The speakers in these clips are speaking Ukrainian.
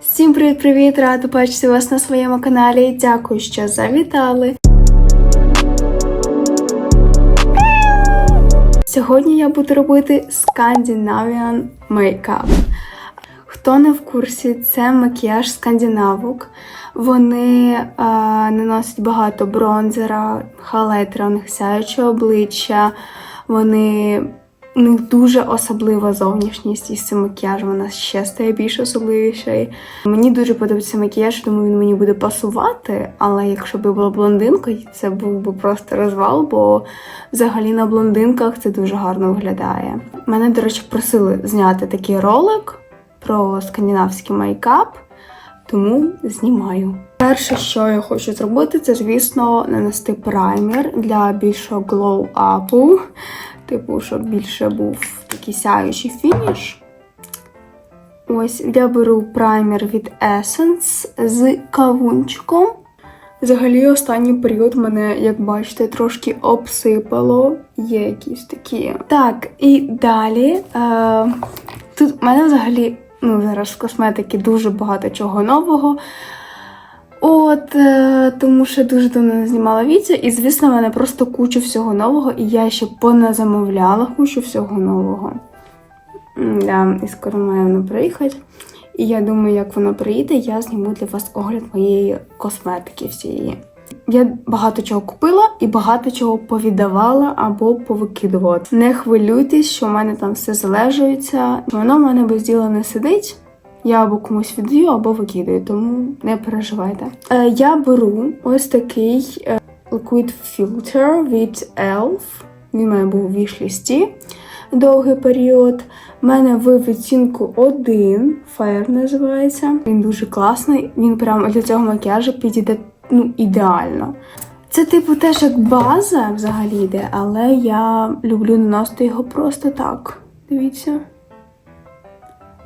Всім привіт-привіт! Рада бачити вас на своєму каналі. Дякую, що завітали. Сьогодні я буду робити Scandinavian Makeup. Хто не в курсі, це макіяж скандинавок. Вони е, наносять багато бронзера, халетера, у них сяюче обличчя. Вони них дуже особлива зовнішність із цим макіяжем. Вона ще стає більш особливішою. Мені дуже подобається макіяж, тому він мені буде пасувати. Але якщо б я була блондинкою, це був би просто розвал, бо взагалі на блондинках це дуже гарно виглядає. Мене, до речі, просили зняти такий ролик про скандинавський мейкап, тому знімаю. Перше, що я хочу зробити, це, звісно, нанести праймер для більшого glow-up. Типу, щоб більше був такий сяючий фініш. Ось я беру праймер від Essence з кавунчиком. Взагалі, останній період мене, як бачите, трошки обсипало. Є якісь такі. Так, і далі. Е, тут в мене взагалі, ну, зараз в косметики дуже багато чого нового. От, е, тому що дуже давно не знімала відео, і, звісно, в мене просто куча всього нового, і я ще поназамовляла кучу всього нового. Да, і скоро має воно приїхати. І я думаю, як воно приїде, я зніму для вас огляд моєї косметики всієї. Я багато чого купила і багато чого повіддавала або повикидувала. Не хвилюйтесь, що в мене там все залежується. Воно в мене без діла не сидить. Я або комусь віддаю, або викидаю, тому не переживайте. Е, я беру ось такий е, Liquid Filter від ELF. Він мене був у вішлісті довгий період. У мене в відцінку 1 Fair називається. Він дуже класний. Він прямо для цього макіяжу підійде ну, ідеально. Це, типу, теж як база взагалі йде, але я люблю наносити його просто так. Дивіться.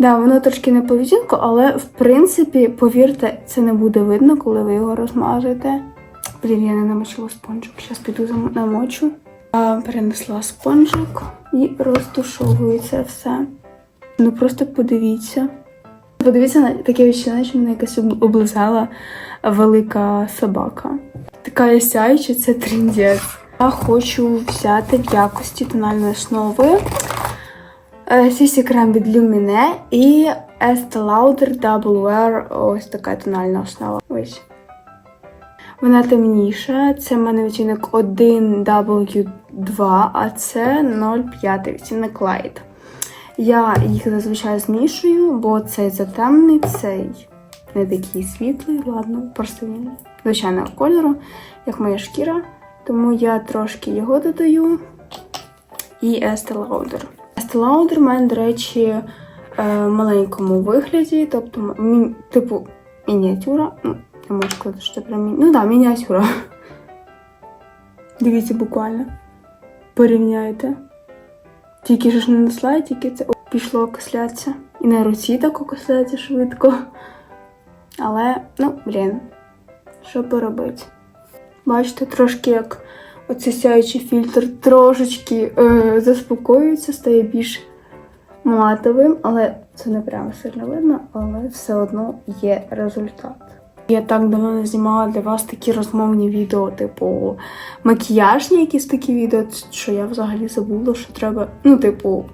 Да, воно трошки не по відтінку, але в принципі, повірте, це не буде видно, коли ви його розмажете. Блін, я не намочила спонжик. Зараз піду намочу. Перенесла спонжик і розтушовую це все. Ну просто подивіться. Подивіться на таке відчуття, що мене якась облизала велика собака. Така сяюча, це тріндець. Я хочу взяти в якості тональної основи CC крем від Lumine і Estee Lauder Double Wear ось така тональна основа. Ось. Вона темніша. Це в мене відтінок 1W2, а це 0,5 відтінок Light. Я їх зазвичай змішую, бо цей затемний, цей не такий світлий, ладно, просто він звичайного кольору, як моя шкіра. Тому я трошки його додаю. І Estee Lauder. Lauder в до речі, е, в маленькому вигляді, тобто, мі- типу, мініатюра. Ну, я можу сказати, що це прям. Ну так, да, мініатюра. Дивіться буквально. Порівняйте. Тільки ж не нанесла, тільки це пішло окислятися. І на руці так окисляється швидко. Але, ну, блін, що поробити? Бачите, трошки як оцей сяючий фільтр трошечки е, заспокоюється, стає більш матовим, але це не прямо сильно видно, але все одно є результат. Я так давно не знімала для вас такі розмовні відео, типу макіяжні якісь такі відео, що я взагалі забула, що треба, ну, типу,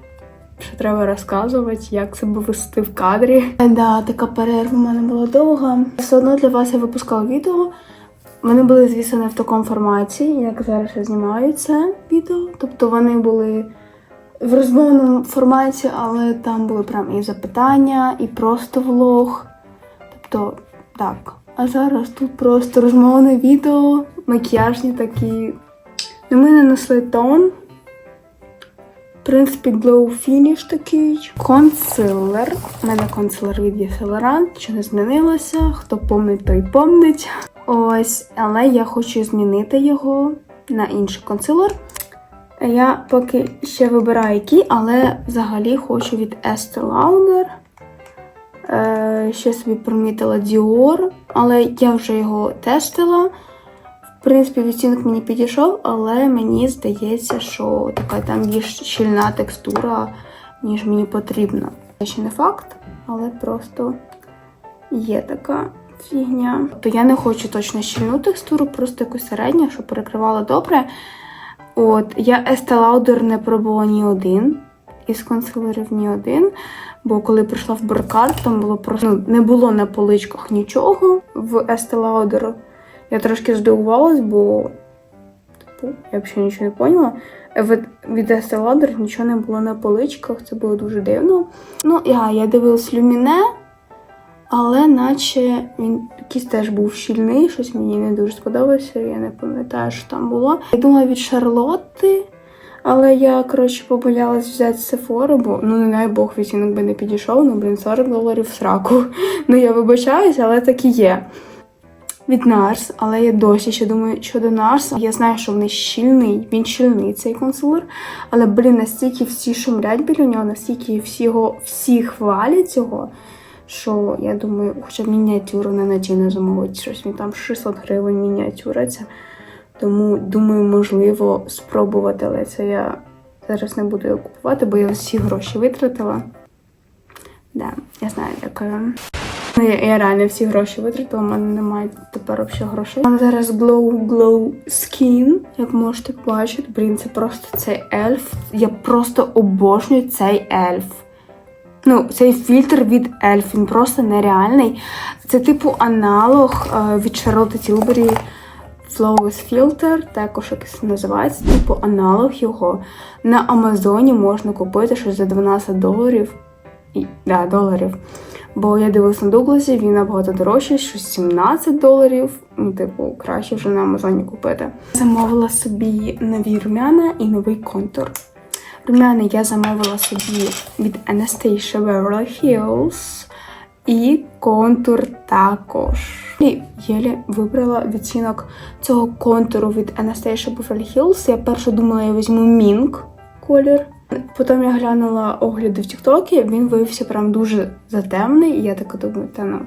що треба розказувати, як себе вести в кадрі. Да, така перерва в мене була довга. Все одно для вас я випускала відео. Вони були, звісно, не в такому форматі, як зараз я знімаю це відео. Тобто вони були в розмовному форматі, але там були прям і запитання, і просто влог. Тобто, так. А зараз тут просто розмовне відео, макіяжні такі. Ну, ми нанесли тон. В принципі, glow finish такий. Консилер. У мене консилер від Єселерант, що не змінилося. Хто помнить, той помнить. Ось, але я хочу змінити його на інший консилер. Я поки ще вибираю який, але взагалі хочу від Estee Lauder. Е, ще собі примітила Dior, але я вже його тестила. В принципі, відтінок мені підійшов, але мені здається, що така там більш щільна текстура, ніж мені потрібно. Це ще не факт, але просто є така фігня. То я не хочу точно щільну текстуру, просто якусь середню, щоб перекривало добре. От, я Lauder не пробувала ні один із консилерів ні один. Бо коли прийшла в Брикар, там було просто ну, не було на поличках нічого в Estee. Я трошки здивувалась, бо типу, я взагалі нічого не поняла. Від, від Estee нічого не було на поличках, це було дуже дивно. Ну, я, я дивилась Люміне, але наче він якийсь теж був щільний, щось мені не дуже сподобався, я не пам'ятаю, що там було. Я думала від Шарлотти, але я, коротше, побоялась взяти Sephora, бо ну не дай Бог відтінок би не підійшов, ну блін, 40 доларів в сраку. Ну я вибачаюсь, але так і є. Від Нарс, але я досі ще думаю щодо Нарс. Я знаю, що вони щільний, він щільний цей консилер. Але, блін, настільки всі шумлять біля нього, настільки всі його всі хвалять його, що я думаю, хоча б мініатюру не надійно замовити. Щось він там 600 гривень мініатюра ця. Тому думаю, можливо, спробувати, але це я зараз не буду його купувати, бо я всі гроші витратила. Да, я знаю, яка. Ну, я, реально всі гроші витратила, у мене немає тепер взагалі грошей. У мене зараз Glow Glow Skin, як можете бачити. Блін, це просто цей ельф. Я просто обожнюю цей ельф. Ну, цей фільтр від ельф, він просто нереальний. Це типу аналог е, від Charlotte Tilbury Flawless Filter, також якось називається, типу аналог його. На Амазоні можна купити щось за 12 доларів. І, да, доларів. Бо я дивилась на Дугласі, він набагато дорожчий, щось 17 доларів. Ну, типу, краще вже на Амазоні купити. Замовила собі нові румяна і новий контур. Румяна я замовила собі від Anastasia Beverly Hills і контур також. І єлі вибрала відтінок цього контуру від Anastasia Beverly Hills. Я перше думала, я візьму Mink колір. Потім я глянула огляди в Тіктокі, він виявився прям дуже затемний, і я така думаю, та ну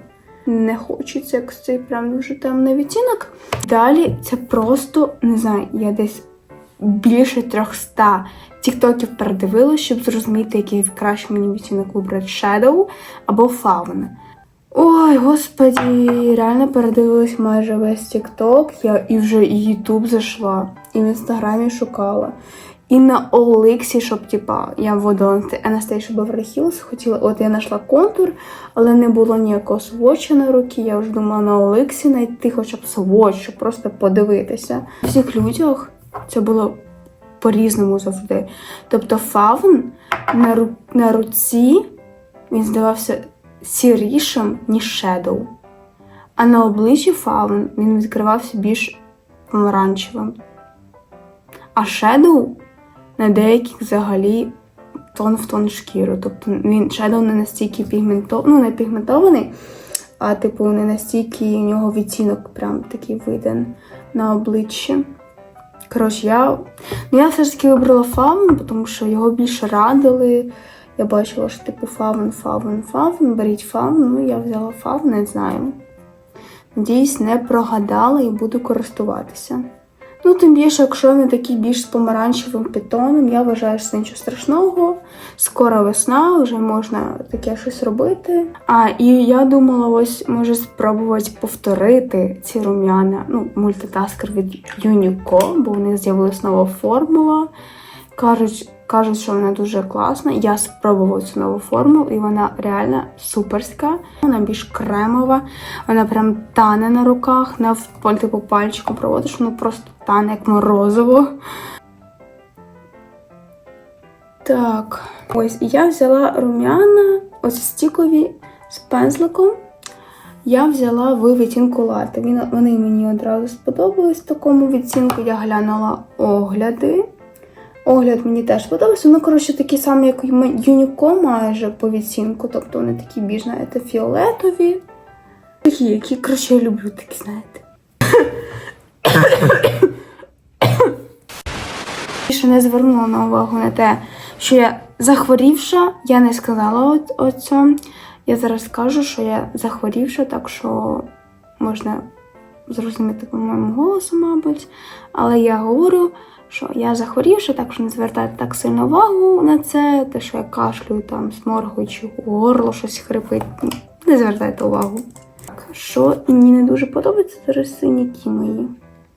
не хочеться як цей прям дуже темний відтінок. Далі це просто не знаю, я десь більше 300 тіктоків передивилась, щоб зрозуміти, який краще мені відтінок вибрати Shadow або Fawn. Ой, господі, реально передивилась майже весь Тікток. Я і вже і Ютуб зайшла, і в інстаграмі шукала. І на OLX, щоб типа я вводила Anastasia Beverly Hills, хотіла, от я знайшла контур, але не було ніякого своча на руки. Я вже думала на OLX знайти хоча б сводч, щоб просто подивитися. У всіх людях це було по-різному завжди. Тобто фавн на, ру... на руці він здавався сірішим, ніж шедоу. А на обличчі фавн він відкривався більш помаранчевим. А шедоу на деяких взагалі тон в тон шкіру. Тобто він Shadow не настільки пігментований, ну не пігментований, а типу не настільки у нього відтінок прям такий виден на обличчі. Коротше, я ну, я все ж таки вибрала фаун, тому що його більше радили. Я бачила, що типу фаун, фаун, фаун, беріть фаун, ну я взяла фаун, не знаю. Надіюсь, не прогадала і буду користуватися. Ну, тим більше, якщо вони такий більш з помаранчевим підтоном, я вважаю, що це нічого страшного. Скоро весна, вже можна таке щось робити. А і я думала, ось може спробувати повторити ці рум'яна. Ну, мультитаскер від Юніко, бо в них з'явилась нова формула. Кажуть, кажуть, що вона дуже класна. Я спробувала цю нову формулу, і вона реально суперська. Вона більш кремова, вона прям тане на руках, на типу пальчиком проводиш, воно просто тане як морозиво. Так, ось я взяла рум'яна, ось стікові з пензликом. Я взяла в відтінку лати. Вони мені одразу сподобались в такому відтінку. Я глянула огляди. Огляд мені теж подобався. Ну, коротше, такі самі, як Юніко майже по відцінку. Тобто вони такі більш, знаєте, фіолетові. Такі, які, коротше, я люблю такі, знаєте. Більше не звернула на увагу на те, що я захворівша, я не сказала оцьому. Я зараз скажу, що я захворівша, так що можна зрозуміти по моєму голосу, мабуть. Але я говорю, що я захворівша, так що не звертайте так сильно увагу на це, те, що я кашлюю, там, сморгую, чи горло щось хрипить. Не звертайте увагу. Так, Що мені не дуже подобається, це синяки мої. У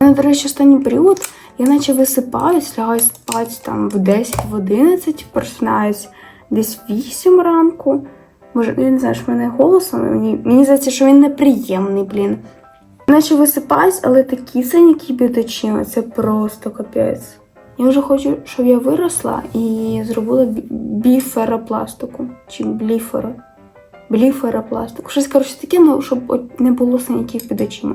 мене, до речі, останній період я наче висипаюсь, лягаю спати там в 10, в 11, просинаюсь десь в 8 ранку. Може, я не знаю, що в мене голосом. Мені, мені здається, що він неприємний, блін. Наче висипаюсь, але такі синяки під очима, це просто капець. Я вже хочу, щоб я виросла і зробила бі- біферопластику. Чи бліферо. Бліферопластику. Щось, коротше, таке, ну, щоб не було синяків під очима.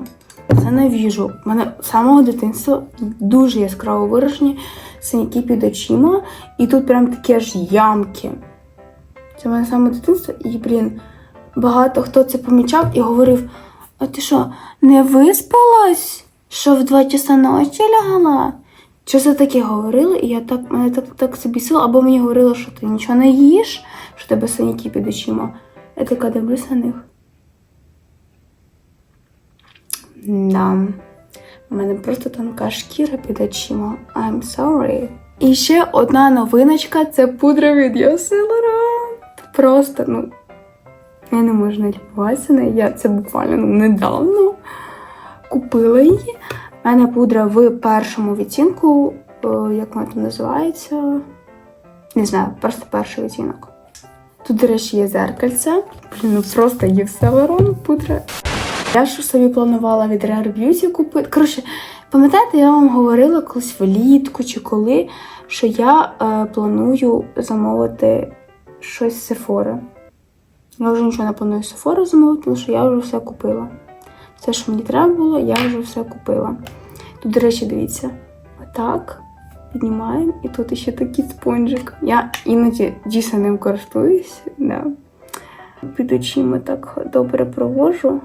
Це навіжу. У мене з самого дитинства дуже яскраво виражені синяки під очима, і тут прям такі аж ямки. Це в мене саме дитинство, і, блін, багато хто це помічав і говорив: а ти що, не виспалась? Що в два часа ночі лягала? Що це таке говорили? І я так мене так, так собі сила, або мені говорили, що ти нічого не їш, що тебе синяки під очима. Я така дивлюся на них. Да. У мене просто тонка шкіра під очима. I'm sorry. І ще одна новиночка це пудра від Yves Просто, ну, я не можу не любуватися. Я це буквально ну, недавно купила її. У мене пудра в першому відтінку, е, як вона там називається. Не знаю, просто перший відтінок. Тут, до речі, є зеркальце. Блін, ну просто є все Лорон пудра. Я ж собі планувала від Rare Beauty купити. Коротше, пам'ятаєте, я вам говорила колись влітку чи коли, що я е, планую замовити щось з Sephora. Я вже нічого не планую з замовити, тому що я вже все купила. Все, що мені треба було, я вже все купила. Тут, до речі, дивіться, отак піднімаємо, і тут ще такий спонжик. Я іноді дійсно ним користуюсь. Да. Під очима так добре провожу.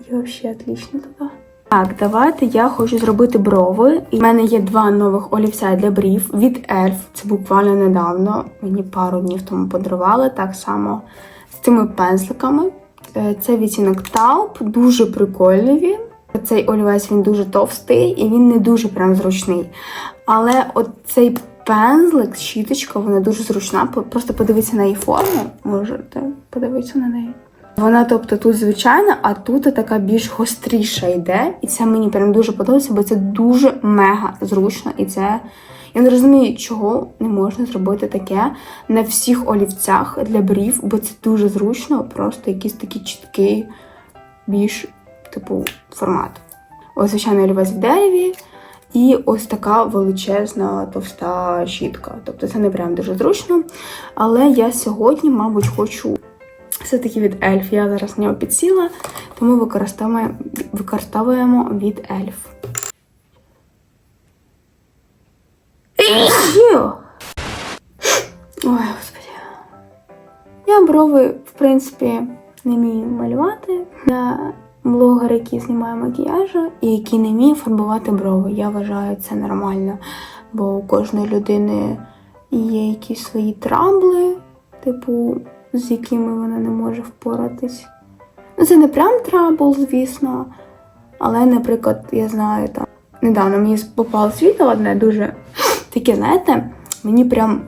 І взагалі отлично туди. Так, давайте я хочу зробити брови. І в мене є два нових олівця для брів від ELF. Це буквально недавно. Мені пару днів тому подарували. Так само з цими пензликами. Е, Це відтінок Taupe, дуже прикольний. Цей олівець він дуже товстий і він не дуже прям зручний. Але от цей пензлик, щіточка, вона дуже зручна. Просто подивіться на її форму. Можете подивитися на неї. Вона, тобто, тут звичайна, а тут така більш гостріша йде. І це мені прям дуже подобається, бо це дуже мега зручно. І це. Я не розумію, чого не можна зробити таке на всіх олівцях для брів, бо це дуже зручно, просто якийсь такий чіткий, більш, типу, формат. Ось звичайний олівець в дереві. І ось така величезна товста щітка. Тобто це не прям дуже зручно. Але я сьогодні, мабуть, хочу все-таки від ельф. Я зараз в нього підсіла, тому використовуємо, використовуємо від ельф. Ой, господи. Я брови, в принципі, не вмію малювати. Я блогер, який знімає макіяжу і який не вміє фарбувати брови. Я вважаю це нормально, бо у кожної людини є якісь свої трамбли, типу, з якими вона не може впоратись. Ну, це не прям трабл, звісно. Але, наприклад, я знаю там. Недавно мені попалось відео одне дуже таке, знаєте, мені прям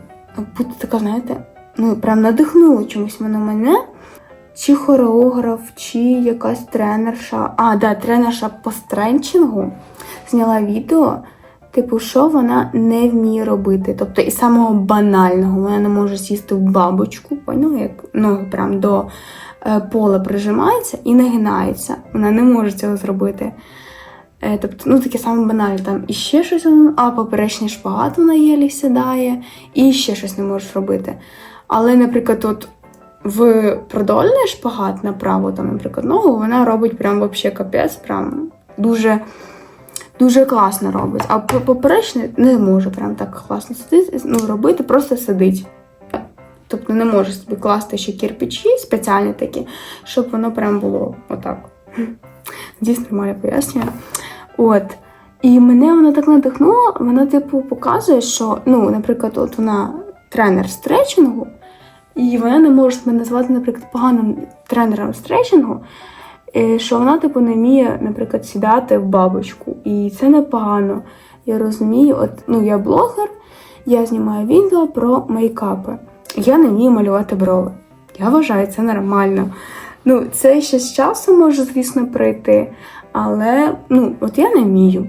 будь така, знаєте, ну прям надихнуло чомусь воно мене. Чи хореограф, чи якась тренерша. А, да, тренерша по стренчингу зняла відео, типу, що вона не вміє робити. Тобто і самого банального вона не може сісти в бабочку, поняла, як ноги прям до е, пола прижимаються і нагинаються. Вона не може цього зробити. Е, тобто, ну таке саме банальне, там і ще щось, а поперечний шпагат вона єлі сідає, і ще щось не можеш робити. Але, наприклад, от в продольний шпагат направо, там, наприклад, ногу, вона робить прям вообще капець, прям дуже, дуже класно робить. А по- поперечний не може прям так класно сидити, ну, робити, просто сидить. Тобто не може собі класти ще кирпичі спеціальні такі, щоб воно прям було отак. Дійсно нормально пояснює. От. І мене вона так надихнула, вона, типу, показує, що, ну, наприклад, от вона тренер стретчингу, і вона не може мене назвати, наприклад, поганим тренером стретчингу, е, що вона, типу, не вміє, наприклад, сідати в бабочку. І це непогано. Я розумію, от, ну, я блогер, я знімаю відео про мейкапи. Я не вмію малювати брови. Я вважаю, це нормально. Ну, це ще з часом може, звісно, прийти, але ну, от я не вмію.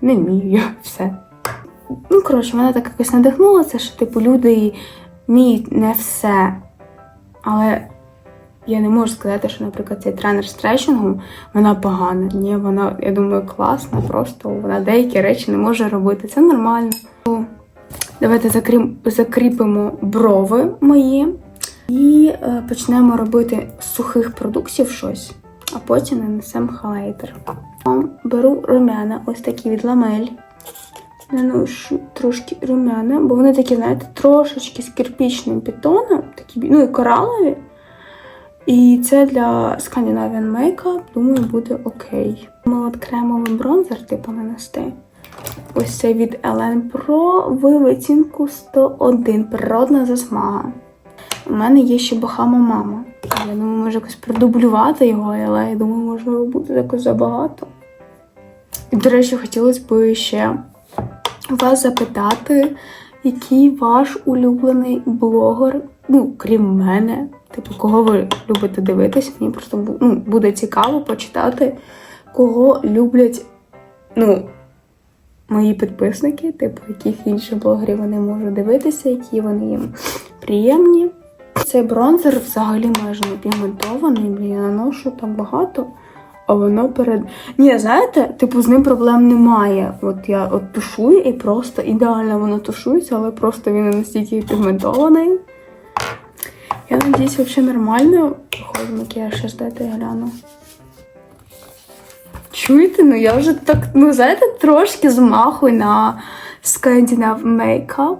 Не вмію все. Ну, коротше, мене так якось надихнуло це, що типу люди вміють не все. Але я не можу сказати, що, наприклад, цей тренер з стретчингу, вона погана. Ні, вона, я думаю, класна, просто вона деякі речі не може робити. Це нормально. Ну, Давайте закрім, закріпимо брови мої і е, почнемо робити з сухих продуктів щось, а потім нанесемо хайлайтер. Беру румяна, ось такі від ламель. Наношу трошки румяна, бо вони такі, знаєте, трошечки з кирпічним підтоном, такі, ну і коралові. І це для Scandinavian Makeup, думаю, буде окей. Думала от кремовий бронзер, типу, нанести. Ось це від Ellen Pro в відтінку 101. Природна засмага. У мене є ще Бахама Мама. Я думаю, може якось продублювати його, але я думаю, можливо, буде якось забагато. І, до речі, хотілося б ще вас запитати, який ваш улюблений блогер, ну, крім мене, типу, кого ви любите дивитися, мені просто ну, буде цікаво почитати, кого люблять, ну, мої підписники, типу, яких інших блогерів вони можуть дивитися, які вони їм приємні. Цей бронзер взагалі майже не пігментований, блін, я наношу так багато, а воно перед. Ні, знаєте, типу, з ним проблем немає. От я от тушую і просто ідеально воно тушується, але просто він настільки пігментований. Я надіюсь, взагалі нормально виходить макіяж, ще дайте я гляну. Чуєте, ну я вже так, ну знаєте, трошки змахую на Scandinav Makeup.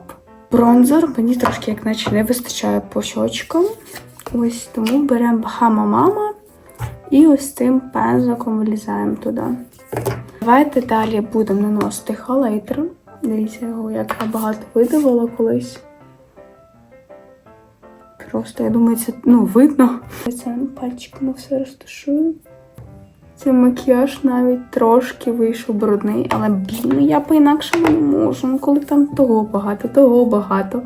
Бронзер мені трошки, як наче, не вистачає по щочкам. Ось тому беремо Bahama Mama і ось цим пензликом влізаємо туди. Давайте далі будемо наносити халейтер. Дивіться його, як я багато видавала колись. Просто, я думаю, це ну, видно. Цим пальчиком все розташую. Цей макіяж навіть трошки вийшов брудний, але блін, ну я по-інакшому не можу. Ну коли там того багато, того багато.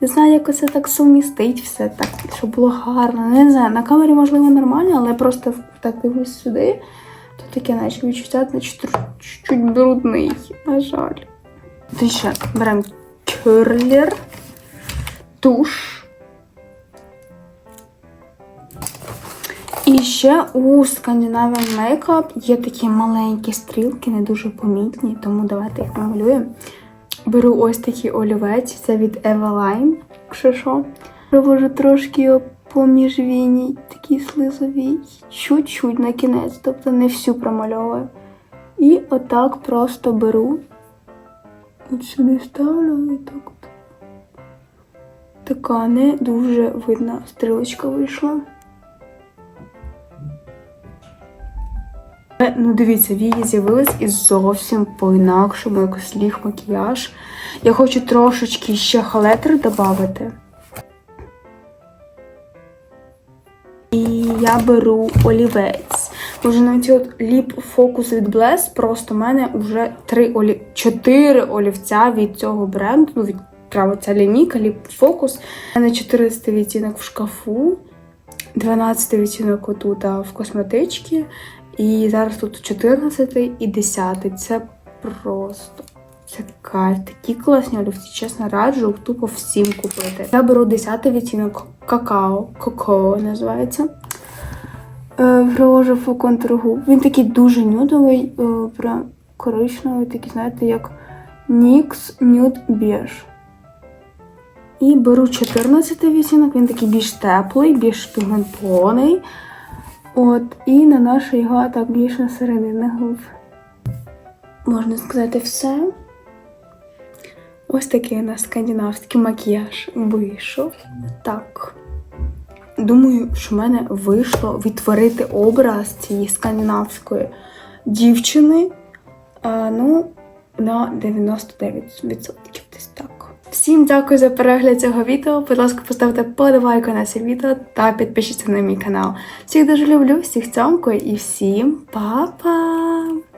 Не знаю, як це так сумістить все так, щоб було гарно. Не знаю, на камері можливо нормально, але просто так дивлюсь сюди, то таке наче відчуття, значить, чуть брудний, на жаль. Ти ще беремо кюрлер, туш. І ще у Scandinavian Makeup є такі маленькі стрілки, не дуже помітні, тому давайте їх намалюємо. Беру ось такий олівець, це від Eveline, якщо що. Провожу трошки його поміж віній, такий слизовий, чуть-чуть на кінець, тобто не всю промальовую. І отак просто беру. От сюди ставлю і так. Така не дуже видна стрілочка вийшла. Ну, дивіться, вії з'явились і зовсім по-інакшому, якось ліг макіяж. Я хочу трошечки ще халетри додати. І я беру олівець. Уже навіть от ліп фокус від Bless, просто в мене вже три олі... чотири олівця від цього бренду. Ну, від ця лінійка, ліп фокус. У мене 14 відтінок в шкафу, 12 відтінок отут в косметичці. І зараз тут 14 і 10. Це просто це кайф. Такі класні олівці, чесно раджу, тупо всім купити. Я беру 10 відтінок какао, коко називається. Е, Приложу по контуру губ. Він такий дуже нюдовий, е, прям коричневий, такий, знаєте, як NYX Nude Beige. І беру 14 відтінок, він такий більш теплий, більш пігментований. От, і на наношу його так більш на середини губ. Можна сказати, все. Ось такий у нас скандинавський макіяж вийшов. Так. Думаю, що в мене вийшло відтворити образ цієї скандинавської дівчини. Ну, на 99% десь так. Всім дякую за перегляд цього відео. Будь ласка, поставте подобайку на це відео та підпишіться на мій канал. Всіх дуже люблю, всіх цьомкую і всім па-па!